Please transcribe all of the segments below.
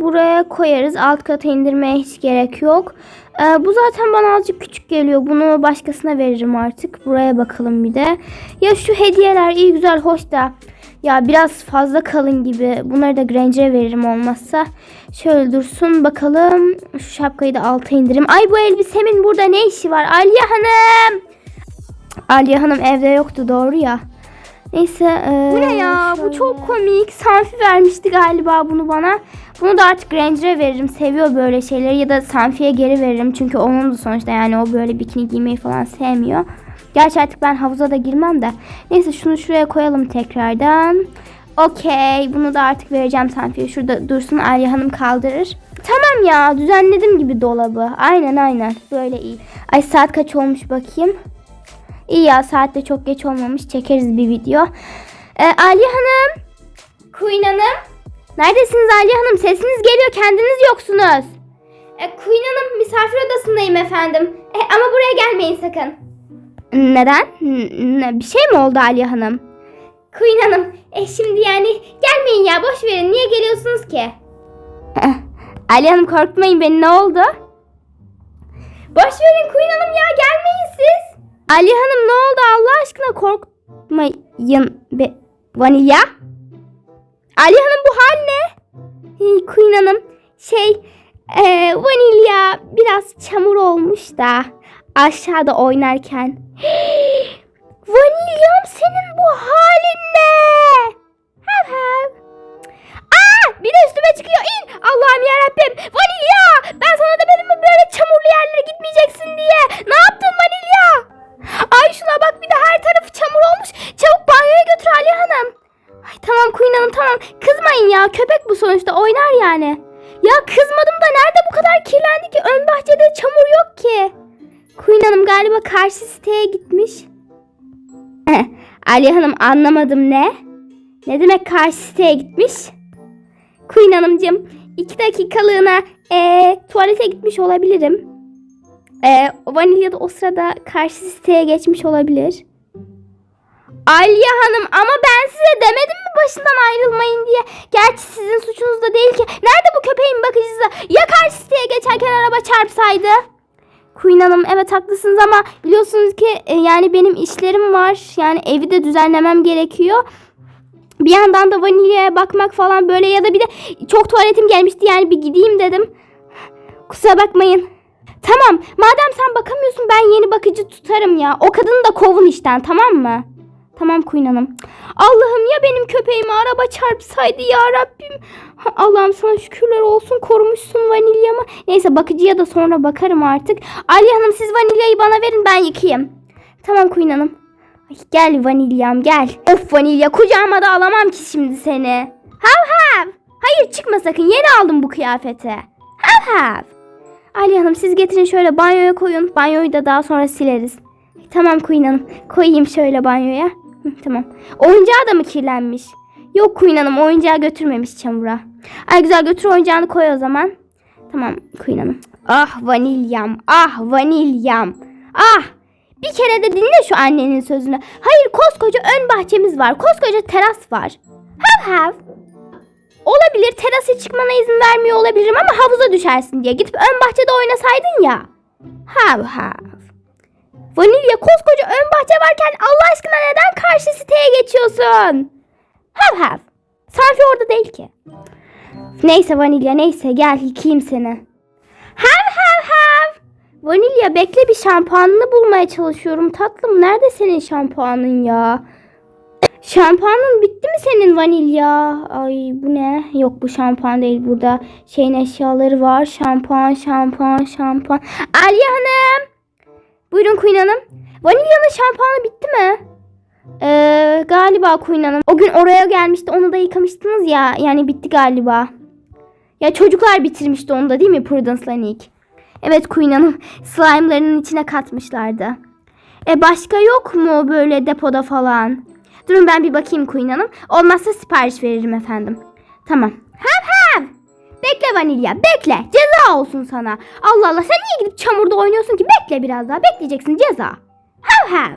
buraya koyarız. Alt kata indirmeye hiç gerek yok. Ee, bu zaten bana azıcık küçük geliyor. Bunu başkasına veririm artık. Buraya bakalım bir de. Ya şu hediyeler iyi güzel hoş da. Ya biraz fazla kalın gibi. Bunları da Granger'e veririm olmazsa. Şöyle dursun bakalım. Şu şapkayı da alta indireyim. Ay bu elbisemin burada ne işi var? Aliye Hanım. Aliye Hanım evde yoktu doğru ya. Neyse. e, Bu ne ya? Bu şöyle. çok komik. Sanfi vermişti galiba bunu bana. Bunu da artık Granger'e veririm. Seviyor böyle şeyleri. Ya da Sanfi'ye geri veririm. Çünkü onun da sonuçta yani o böyle bikini giymeyi falan sevmiyor. Gerçi artık ben havuza da girmem de. Neyse şunu şuraya koyalım tekrardan. Okey. Bunu da artık vereceğim Sanfi'ye. Şurada dursun Aliye Hanım kaldırır. Tamam ya düzenledim gibi dolabı. Aynen aynen. Böyle iyi. Ay saat kaç olmuş bakayım. İyi ya saat de çok geç olmamış. Çekeriz bir video. Ee, Aliye Hanım. Queen Hanım. Neredesiniz Aliye Hanım? Sesiniz geliyor. Kendiniz yoksunuz. E, Queen Hanım misafir odasındayım efendim. E, ama buraya gelmeyin sakın. Neden? N- bir şey mi oldu Aliye Hanım? Queen Hanım. E şimdi yani gelmeyin ya boş verin. Niye geliyorsunuz ki? Aliye Hanım korkmayın beni ne oldu? Boş verin Queen Hanım ya gelmeyin siz. Ali Hanım ne oldu Allah aşkına korkmayın be vanilya. Ali Hanım bu hal ne? Hey, Queen Hanım şey e, vanilya biraz çamur olmuş da aşağıda oynarken. Vanilyam senin bu halin ne? Hav hav. Aa, bir de üstüme çıkıyor in. Allah'ım yarabbim. Vanilya ben sana demedim mi böyle çamurlu yerlere gitmeyeceksin diye. Ne yaptın şuna bak bir de her tarafı çamur olmuş. Çabuk banyoya götür Ali Hanım. Ay tamam Queen Hanım tamam. Kızmayın ya köpek bu sonuçta oynar yani. Ya kızmadım da nerede bu kadar kirlendi ki? Ön bahçede çamur yok ki. Queen Hanım galiba karşı siteye gitmiş. Ali Hanım anlamadım ne? Ne demek karşı siteye gitmiş? Queen Hanımcığım iki dakikalığına eee, tuvalete gitmiş olabilirim. Eee Vanilya da o sırada karşı siteye geçmiş olabilir. Aliye Hanım ama ben size demedim mi başından ayrılmayın diye. Gerçi sizin suçunuz da değil ki. Nerede bu köpeğin bakıcısı? Ya karşı siteye geçerken araba çarpsaydı? Queen Hanım evet haklısınız ama biliyorsunuz ki e, yani benim işlerim var. Yani evi de düzenlemem gerekiyor. Bir yandan da vanilyaya bakmak falan böyle ya da bir de çok tuvaletim gelmişti yani bir gideyim dedim. Kusura bakmayın. Tamam madem sen bakamıyorsun ben yeni bakıcı tutarım ya. O kadını da kovun işten tamam mı? Tamam Queen Hanım. Allah'ım ya benim köpeğime araba çarpsaydı ya Rabbim. Allah'ım sana şükürler olsun korumuşsun vanilyamı. Neyse bakıcıya da sonra bakarım artık. Ali Hanım siz vanilyayı bana verin ben yıkayayım. Tamam Queen Hanım. Ay, gel vanilyam gel. Of vanilya kucağıma da alamam ki şimdi seni. Hav hav. Hayır çıkma sakın yeni aldım bu kıyafeti. Hav hav. Ali Hanım siz getirin şöyle banyoya koyun. Banyoyu da daha sonra sileriz. Tamam Queen Hanım. Koyayım şöyle banyoya. Tamam. Oyuncağı da mı kirlenmiş? Yok Queen Hanım oyuncağı götürmemiş çamura. Ay güzel götür oyuncağını koy o zaman. Tamam Queen Hanım. Ah vanilyam. Ah vanilyam. Ah. Bir kere de dinle şu annenin sözünü. Hayır koskoca ön bahçemiz var. Koskoca teras var. Hav hav. Olabilir terasa çıkmana izin vermiyor olabilirim ama havuza düşersin diye. Gidip ön bahçede oynasaydın ya. Hav hav. Vanilya koskoca ön bahçe varken Allah aşkına neden karşı siteye geçiyorsun? Hav hav. Sanfi orada değil ki. Neyse Vanilya neyse gel yıkayayım seni. Hav hav hav. Vanilya bekle bir şampuanını bulmaya çalışıyorum tatlım. Nerede senin şampuanın ya? Şampuanın bitti mi senin vanilya? Ay bu ne? Yok bu şampuan değil burada. Şeyin eşyaları var. Şampuan, şampuan, şampuan. Aliye Hanım. Buyurun Queen Hanım. Vanilyanın şampuanı bitti mi? Ee, galiba Queen Hanım. O gün oraya gelmişti. Onu da yıkamıştınız ya. Yani bitti galiba. Ya çocuklar bitirmişti onu da değil mi Prudence'la Nick? Evet Queen Hanım. Slime'larının içine katmışlardı. E başka yok mu böyle depoda falan? Durun ben bir bakayım Queen Hanım. Olmazsa sipariş veririm efendim. Tamam. Hav hav. Bekle vanilya bekle. Ceza olsun sana. Allah Allah sen niye gidip çamurda oynuyorsun ki? Bekle biraz daha. Bekleyeceksin ceza. Hav hav.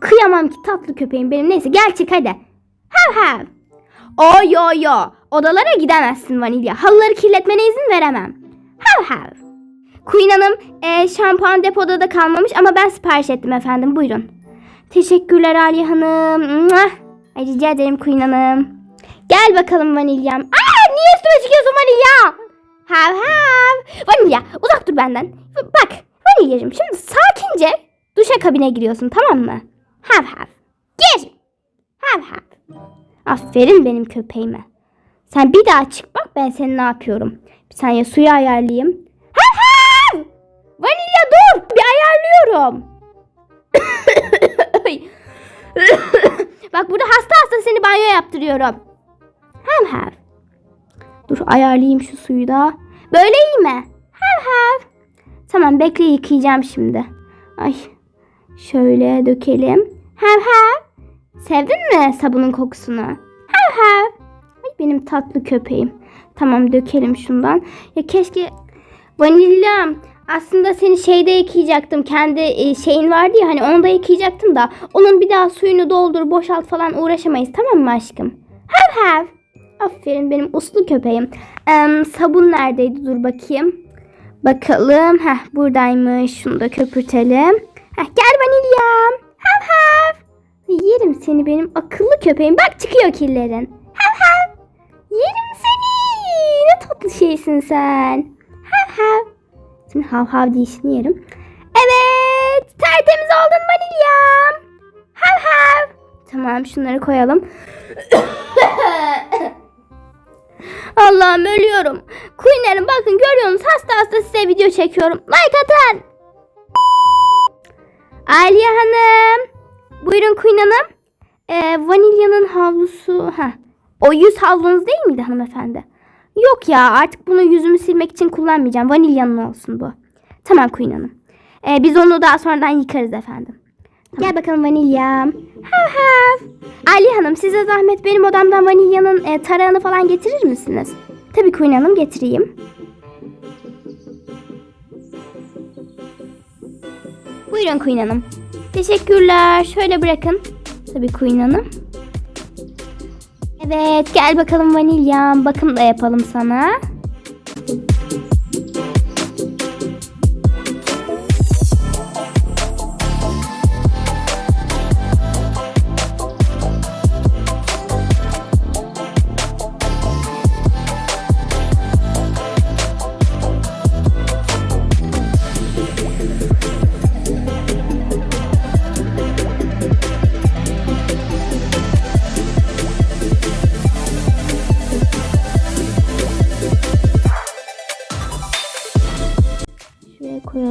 Kıyamam ki tatlı köpeğim benim. Neyse gel çık hadi. Hav hav. Oy oy yo. Odalara gidemezsin vanilya. Halıları kirletmene izin veremem. Hav hav. Queen Hanım e, şampuan depoda da kalmamış ama ben sipariş ettim efendim. Buyurun. Teşekkürler Aliye Hanım. Ay, rica ederim Queen Hanım. Gel bakalım vanilyam. Aa, niye üstüme çıkıyorsun vanilya? Hav hav. Vanilya uzak dur benden. Bak vanilyacığım şimdi sakince duşa kabine giriyorsun tamam mı? Hav hav. Gir. Hav hav. Aferin benim köpeğime. Sen bir daha çık bak ben seni ne yapıyorum. Bir saniye suyu ayarlayayım. Hav hav. Vanilya dur. Bir ayarlıyorum. Ay. bak burada hasta hasta seni banyo yaptırıyorum. Hav hav. Dur ayarlayayım şu suyu da. Böyle iyi mi? Hav hav. Tamam bekle yıkayacağım şimdi. Ay. Şöyle dökelim. Hav hav. Sevdin mi sabunun kokusunu? Hav hav. Ay benim tatlı köpeğim. Tamam dökelim şundan. Ya keşke vanilya aslında seni şeyde yıkayacaktım. Kendi e, şeyin vardı ya hani onu da yıkayacaktım da onun bir daha suyunu doldur boşalt falan uğraşamayız tamam mı aşkım? Hav hav. Aferin benim uslu köpeğim. Em, sabun neredeydi dur bakayım. Bakalım. Heh buradaymış. Şunu da köpürtelim. Heh, gel vanilyam. Hav hav. Yerim seni benim akıllı köpeğim. Bak çıkıyor kirlerin. Hav hav. Yerim seni. Ne tatlı şeysin sen. Hav hav. Senin hav hav dişini yerim. Evet. Tertemiz oldun vanilyam. Hav hav. Tamam şunları koyalım. Allah'ım ölüyorum. Queen'lerim bakın görüyorsunuz hasta hasta size video çekiyorum. Like atın. Aliye Hanım. Buyurun Queen Hanım. Ee, vanilyanın havlusu. ha. O yüz havlunuz değil miydi hanımefendi? Yok ya artık bunu yüzümü silmek için kullanmayacağım. Vanilyanın olsun bu. Tamam Queen Hanım. Ee, biz onu daha sonradan yıkarız efendim. Gel bakalım vanilyam. Hav hav. Ali Hanım size zahmet benim odamdan vanilyanın e, tarağını falan getirir misiniz? Tabii Queen Hanım getireyim. Buyurun Queen Hanım. Teşekkürler. Şöyle bırakın. Tabii Queen Hanım. Evet gel bakalım vanilyam. Bakım da yapalım sana.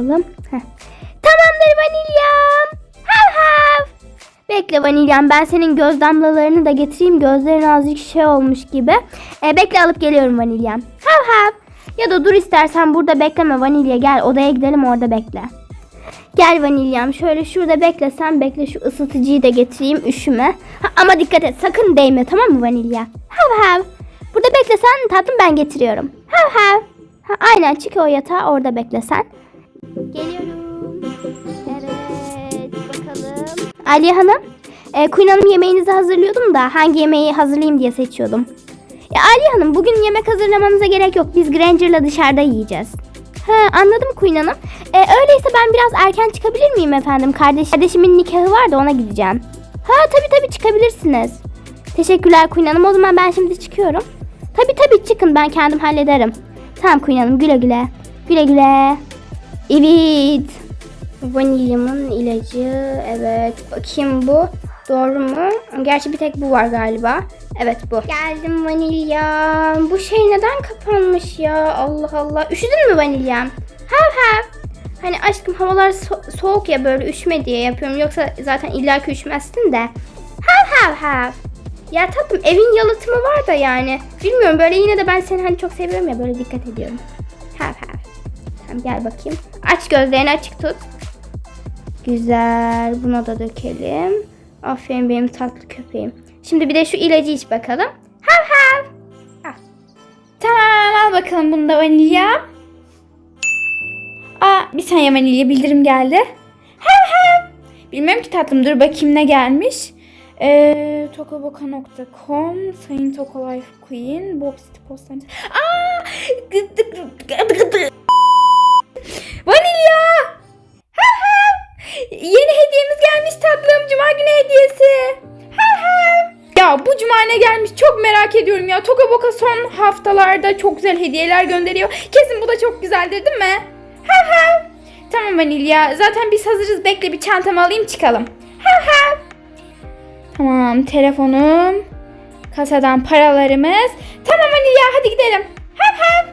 Koyalım. Heh. Tamamdır vanilyam. Hav hav. Bekle vanilyam ben senin göz damlalarını da getireyim. Gözlerin azıcık şey olmuş gibi. E, bekle alıp geliyorum vanilyam. Hav hav. Ya da dur istersen burada bekleme vanilya gel odaya gidelim orada bekle. Gel vanilyam şöyle şurada bekle sen bekle şu ısıtıcıyı da getireyim üşüme. Ha, ama dikkat et sakın değme tamam mı vanilya? Hav hav. Burada bekle sen tatlım ben getiriyorum. Hav hav. Ha, aynen çık o yatağa orada bekle sen. Geliyorum. Evet bakalım. Aliye Hanım. E, Queen Hanım yemeğinizi hazırlıyordum da hangi yemeği hazırlayayım diye seçiyordum. Ya Aliye Hanım bugün yemek hazırlamanıza gerek yok. Biz Granger'la dışarıda yiyeceğiz. Ha anladım Queen Hanım. E, öyleyse ben biraz erken çıkabilir miyim efendim? Kardeş, kardeşimin nikahı var da ona gideceğim. Ha tabii tabii çıkabilirsiniz. Teşekkürler Queen Hanım. O zaman ben şimdi çıkıyorum. Tabii tabii çıkın ben kendim hallederim. Tamam Queen Hanım güle güle. Güle güle. Evet. Vanilyamın ilacı. Evet. Bakayım bu. Doğru mu? Gerçi bir tek bu var galiba. Evet bu. Geldim vanilyam. Bu şey neden kapanmış ya? Allah Allah. Üşüdün mü vanilyam? Hav hav. Hani aşkım havalar so- soğuk ya böyle üşüme diye yapıyorum. Yoksa zaten illaki üşümezsin de. Hav hav hav. Ya tatlım evin yalıtımı var da yani. Bilmiyorum böyle yine de ben seni hani çok seviyorum ya böyle dikkat ediyorum. Tamam gel bakayım. Aç gözlerini açık tut. Güzel. Buna da dökelim. Aferin benim tatlı köpeğim. Şimdi bir de şu ilacı iç bakalım. Hav hav. Al. Tamam al bakalım bunu da vanilya. Aa bir saniye vanilya bildirim geldi. Hav hav. Bilmiyorum ki tatlım dur bakayım ne gelmiş. Ee, tokaboka.com Sayın Tokalife Queen Bob City Postancı Aa! Vanilya! Ha ha! Yeni hediyemiz gelmiş tatlım. Cuma günü hediyesi. Ha ha! Ya bu cuma ne gelmiş çok merak ediyorum ya. Toka Boka son haftalarda çok güzel hediyeler gönderiyor. Kesin bu da çok güzeldir değil mi? Ha ha! Tamam Vanilya. Zaten biz hazırız. Bekle bir çantamı alayım çıkalım. Ha ha! Tamam telefonum. Kasadan paralarımız. Tamam Vanilya hadi gidelim. Ha ha!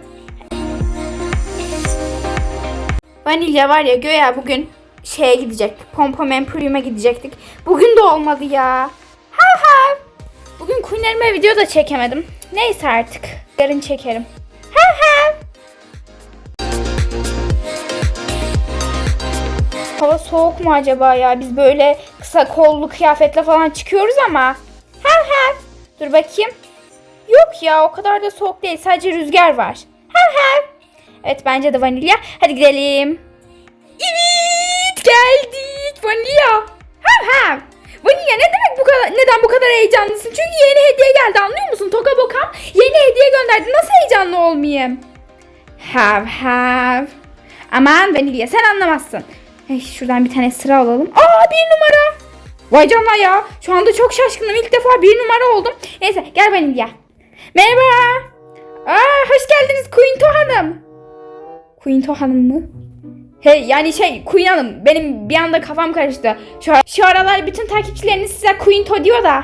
Vanilya var ya göya bugün şeye gidecek. Pompom Emporium'a gidecektik. Bugün de olmadı ya. Ha ha. Bugün Queen'lerime video da çekemedim. Neyse artık. Yarın çekerim. Ha ha. Hava soğuk mu acaba ya? Biz böyle kısa kollu kıyafetle falan çıkıyoruz ama. Ha ha. Dur bakayım. Yok ya o kadar da soğuk değil. Sadece rüzgar var. Ha ha. Evet bence de vanilya. Hadi gidelim. Evet geldik vanilya. Ha ha. Vanilya ne demek bu kadar neden bu kadar heyecanlısın? Çünkü yeni hediye geldi anlıyor musun? Toka Bokam yeni hediye gönderdi. Nasıl heyecanlı olmayayım? Have have. Aman vanilya sen anlamazsın. Hey, şuradan bir tane sıra alalım. Aa bir numara. Vay canına ya. Şu anda çok şaşkınım. İlk defa bir numara oldum. Neyse gel vanilya. Merhaba. Aa, hoş geldiniz Quinto Hanım. Quinto Hanım mı? Hey yani şey Queen Hanım benim bir anda kafam karıştı. Şu, şu aralar bütün takipçileriniz size Quinto diyor da.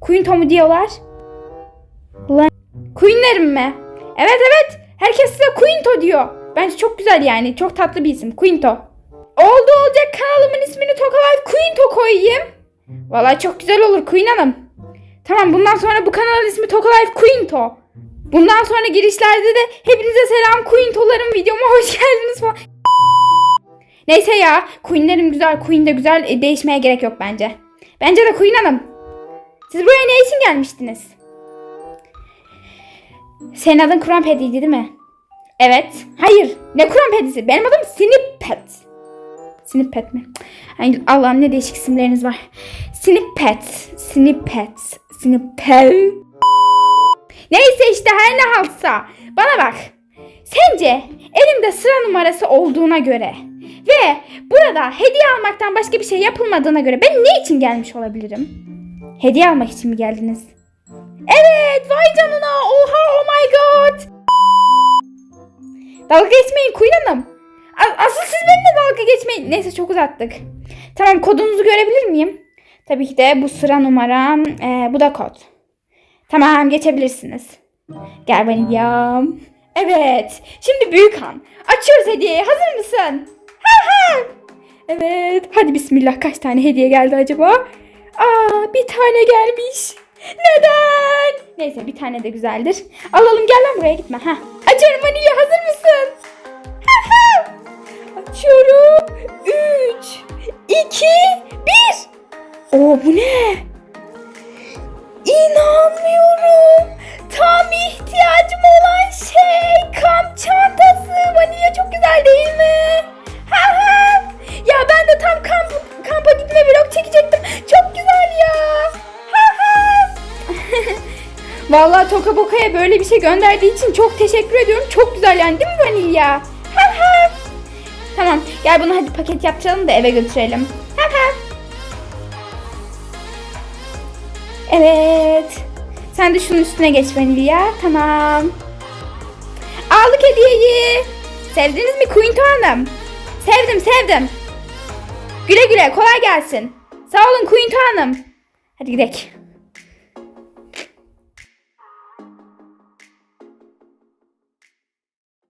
Quinto mu diyorlar? Ulan Queen'lerim mi? Evet evet herkes size Quinto diyor. Bence çok güzel yani çok tatlı bir isim Quinto. Oldu olacak kanalımın ismini Tokalife Quinto koyayım. Vallahi çok güzel olur Queen Hanım. Tamam bundan sonra bu kanalın ismi Tokalife Quinto. Bundan sonra girişlerde de hepinize selam Quinto'larım videoma hoş geldiniz falan. Neyse ya Queen'lerim güzel, Queen de güzel e, değişmeye gerek yok bence. Bence de Queen Hanım. Siz buraya ne için gelmiştiniz? Senin adın Kur'an Pedi'ydi değil mi? Evet. Hayır. Ne Kur'an Pedisi? Benim adım Snippet. Snippet mi? Ay, Allah'ım ne değişik isimleriniz var. Snippet. Snippet. Snippet. Neyse işte her ne haltsa. Bana bak. Sence elimde sıra numarası olduğuna göre ve burada hediye almaktan başka bir şey yapılmadığına göre ben ne için gelmiş olabilirim? Hediye almak için mi geldiniz? Evet, vay canına. Oha, oh my god. Dalga geçmeyin Queen Hanım. Asıl siz benimle dalga geçmeyin. Neyse çok uzattık. Tamam kodunuzu görebilir miyim? Tabii ki de bu sıra numaram. Ee, bu da kod. Tamam geçebilirsiniz. Gel vanilyam. Evet. Şimdi büyük an. Açıyoruz hediyeyi. Hazır mısın? Ha ha. Evet. Hadi bismillah. Kaç tane hediye geldi acaba? Aa bir tane gelmiş. Neden? Neyse bir tane de güzeldir. Alalım gel lan buraya gitme. Ha. Açıyorum vanilya. Hazır mısın? Ha ha. Açıyorum. 3 2 1 Oo bu ne? İnanmıyorum. Tam ihtiyacım çok güzel değil mi? Ha ha. Ya ben de tam kamp kampa gitme vlog çekecektim. Çok güzel ya. Ha ha. Vallahi Toka Boka'ya böyle bir şey gönderdiği için çok teşekkür ediyorum. Çok güzel yani değil mi Vanilya? Ha ha. Tamam gel bunu hadi paket yapacağım da eve götürelim. Ha ha. Evet. Sen de şunun üstüne geç vanilya. Tamam. Aldık hediyeyi. Sevdiniz mi Quinto Hanım? Sevdim sevdim. Güle güle kolay gelsin. Sağ olun Quinto Hanım. Hadi gidelim.